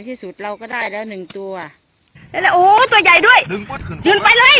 นี่ในที่สุดเราก็ได้แล้วหนึ่งตัว แล้วโอ้ตัวใหญ่ด้วยดึงปุ๊บขึ้นยืนไปเลย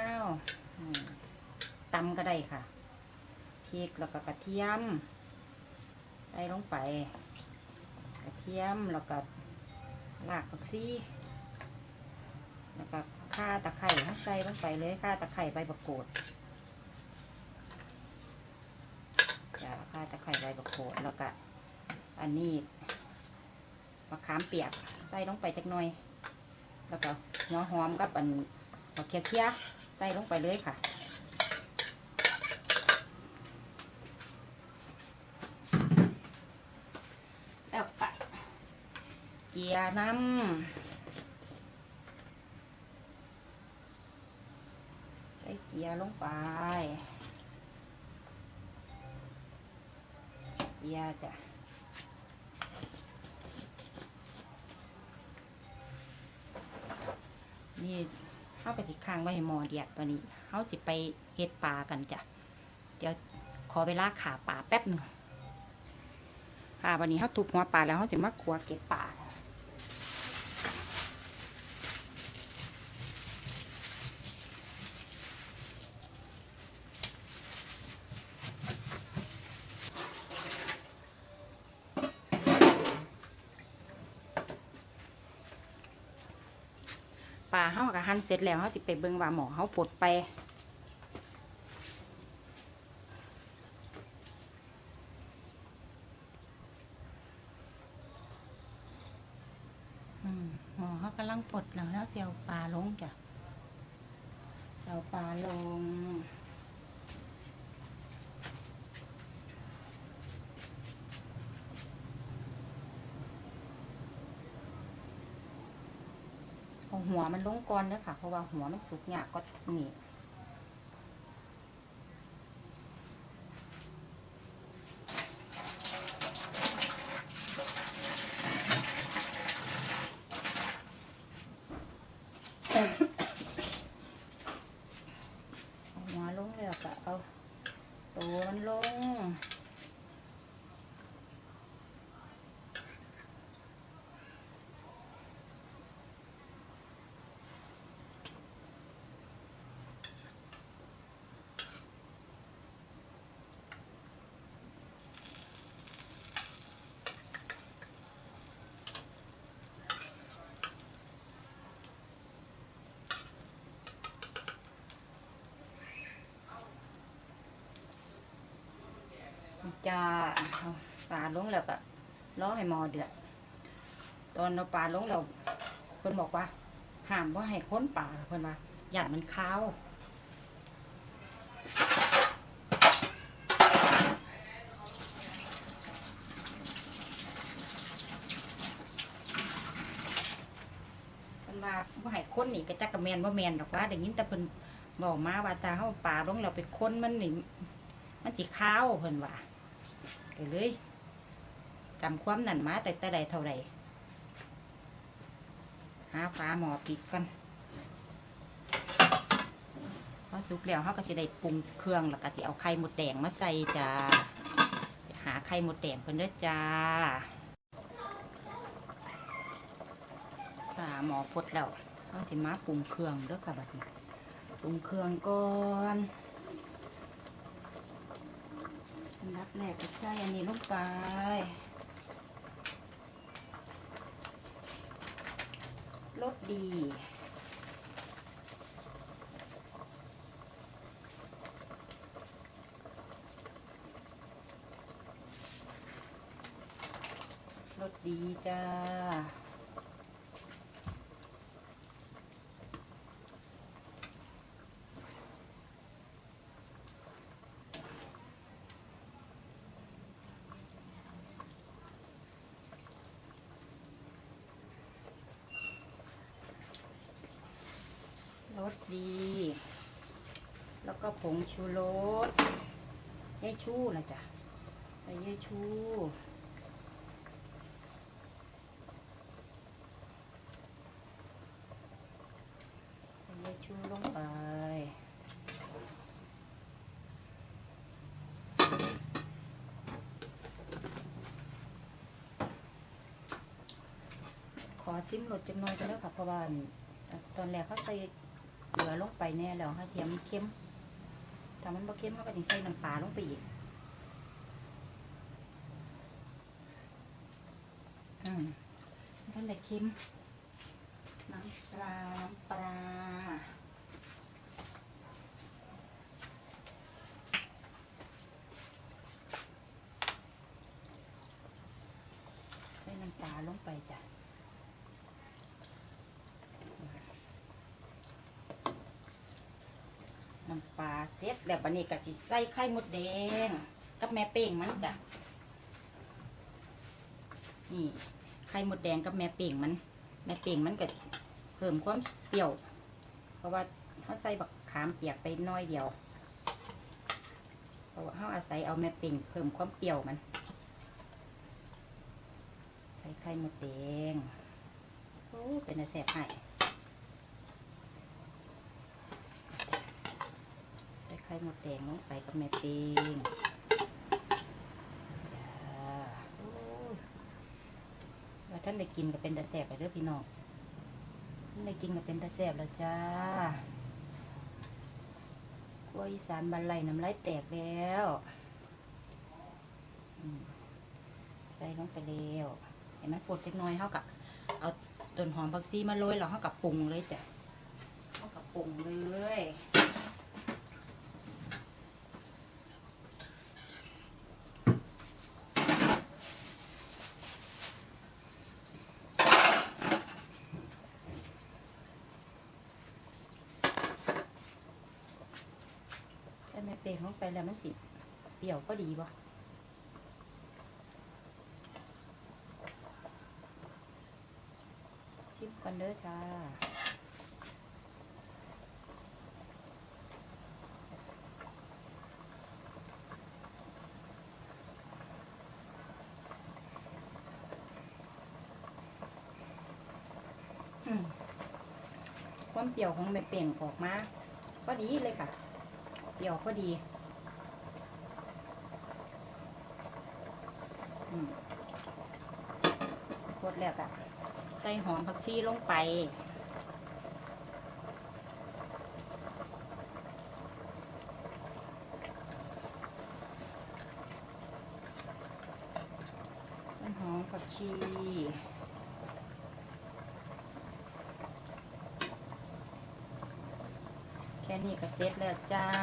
าวตำก็ได้ค่ะพริกแล้วก็กระเทียมใส่ลงไป กระเทียมแล้วก็รากผักชีแล้วก็ข่าตะไคร้ใส่ลงไปเลยข่าตะไคร้ใบประกรูดจะข่าตะไคร้ใบประกรูดแล้วก็อันนี้มะขามเปียกใส่ลงไปจักหน่อย แล้วก็หัวหอมกับอันบักเคียเคีย ส่ลงไปเลยค่ะ แล้วก็เกียร์น้ำใส่เกียร์ลงไป เกียร์จ้ะนี่ เขาก็สิค้างไว้ให้หมอเดียดตอนนี้เขาสิไปเฮ็ดปลากันจ้ะเดี๋ยวขอเวลาขาปลาแป๊บหนึงค่ะวันนี้เขาทุบหัวปลาแล้วเขาจะมาขัวเก็บปลา เขาก็หั่นเสร็จแล้วเขาจะไปเบิ่งว่าหมอเขาฝดไปหมอเขากำลังปลดแล้วแล้วเจ้าปลาลงจ้ะเจ้าปลาลง หัวมันลงก่อนเด้อค่ะ เพราะว่าหัวมันสุกเนี่ยากก็นี่เอาหัวลงแล้วก็เอาตัวมันลง จะเอาปลาลงแล้วก็ล้อให้หมอเดือดตอนเราปลาลงเราเพิ่นบอกว่าห้ามว่าให้ค้นปลาเพิ่นว่าหยาดมันข้าวเพิ่นว่าว่าให้ค้นนี่ก็จักกระแมนว่าแมนดอกว่าได้ยินแต่เพิ่นบอกมาว่าตาเฮาปลาลงเราไปค้นมันนี่มันสิข้าวเพิ่นว่า ก็เลยจำความนั่นมาแต่แต่ใดเท่าไรหาฟ้าหมอปิดกันพอสุกแล้วเขาก็จะได้ปรุงเครื่องแล้วก็จะเอาไข่หมดแดงมาใส่จ้าหาไข่หมดแดงกันเด้อจ้าตาหมอฟดแล้วเขาสิมาปรุงเครื่องเด้อค่ะบัดนี้ปรุงเครื่องก่อน อันดับแรกก็ใส่อันนี้ลงไปรสดีรสดีจ้า รสดี แล้วก็ผงชูรสยายชูนะจ๊ะใส่ยายชูใส่ยายชูลงไปขอซิมรสจังหน่อยก็แล้วค่ะเพราะว่าอันตอนแรกเขาใส่ เกลือลงไปแน่แล้วให้เทียมเค็มถ้ามันบ่เค็มเขาก็จะใส่น้ำปลาลงไปอีกอืมท่านได้เค็มน้ำปลา น้ำปลาใส่น้ำปลาลงไปจ้ะ น้ำป ลาเสร็จแล้วบันนี้ก็สิใส่ไข่มดแดง กับแม่เป้งมันจ้ะนี่ไข่มดแดงกับแม่เป้งมัน แม่เป้งมันก็เพิ่มความเปรี้ยว เพราะว่าเขาใส่บักขามเปียกไปน้อยเดียวเพราะว่าเขาอาศัยเอาแม่เป้งเพิ่มความเปรี้ยวมัน ใส่ไข่มดแดงโอ้เป็นแสบให้ ใส่ไข่มดแดงลงไปกับแม่ปิงจ้าโอ้ยว่าท่านได้กินก็เป็นตาแสบไปเด้อพี่น้องท่านได้กินก็เป็นตาแสบแล้วจ้ากล้วอีสานบันไลน้ำลายแตกแล้วใส่ลงไปแล้วเห็นไหมปวดเล็กน้อยเขากับเอาต้นหอมผักชีมาโรยแล้วเขากับปรุงเลยจ้ะเขากับปรุงเลย เปรกลงไปแล้วมันสิเปรี้ยวก็ดีบ่ชิมกันเด้อจ้าอืมความเปรี้ยวของแม่เป่งออกมาก็ดีเลยค่ะ เปรี้ยวพอดีอืมกดแล้วก็ใส่หอมผักชีลงไปหอมผักชีแค่นี้ก็เสร็จแล้วจ้า